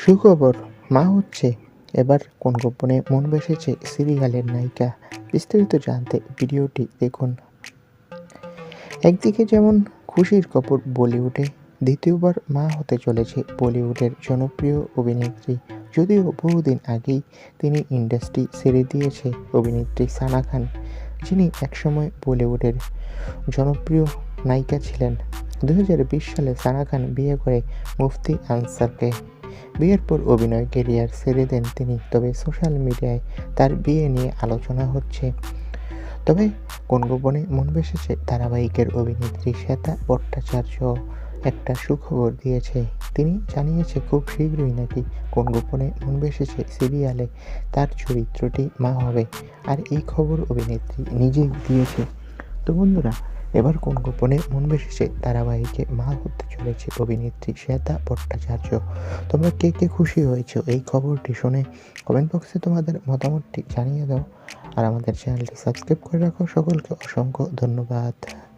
সুখবর, মা হচ্ছে। এবার কোন গোপনে মন বসেছে সিরিয়ালের নায়িকা? বিস্তারিত জানতে ভিডিওটি দেখুন। একদিকে যেমন খুশির খবর বলিউডে, দ্বিতীয়বার মা হতে চলেছে বলিউডের জনপ্রিয় অভিনেত্রী। যদিও বহুদিন আগেই তিনি ইন্ডাস্ট্রি ছেড়ে দিয়েছে অভিনেত্রী সানা খান, যিনি একসময় বলিউডের জনপ্রিয় নায়িকা ছিলেন। দু হাজার বিশ সালে সানা খান বিয়ে করে মুফতি আনসারকে। বিয়ের পর অভিনয় কেরিয়ার ছেড়ে দেন তিনি, তবে সোশ্যাল মিডিয়ায় তার বিয়ে নিয়ে আলোচনা হচ্ছে। তবে কোন গোপনে মন বেসেছে ধারাবাহিকের অভিনেত্রী শ্বেতা ভট্টাচার্য? একটা সুখবর দিয়েছে। তিনি জানিয়েছে, খুব শীঘ্রই নাকি কোন গোপনে মন বেসেছে সিরিয়ালে তার চরিত্রটি মা হবে। আর এই খবর অভিনেত্রী নিজেই দিয়েছে। তো বন্ধুরা এবার কোন গোপনে মন বেসেছে ধারাবাহিকে? মা হতে চলেছে অভিনেত্রী শ্বেতা ভট্টাচার্য। তোমরা কে কে খুশি হয়েছো? এই খবরটি শুনে কমেন্ট বক্সে তোমাদের মতামতটি জানিয়ে দাও। আর আমাদের চ্যানেলটি সাবস্ক্রাইব করে রাখো। সকলকে অসংখ্য ধন্যবাদ।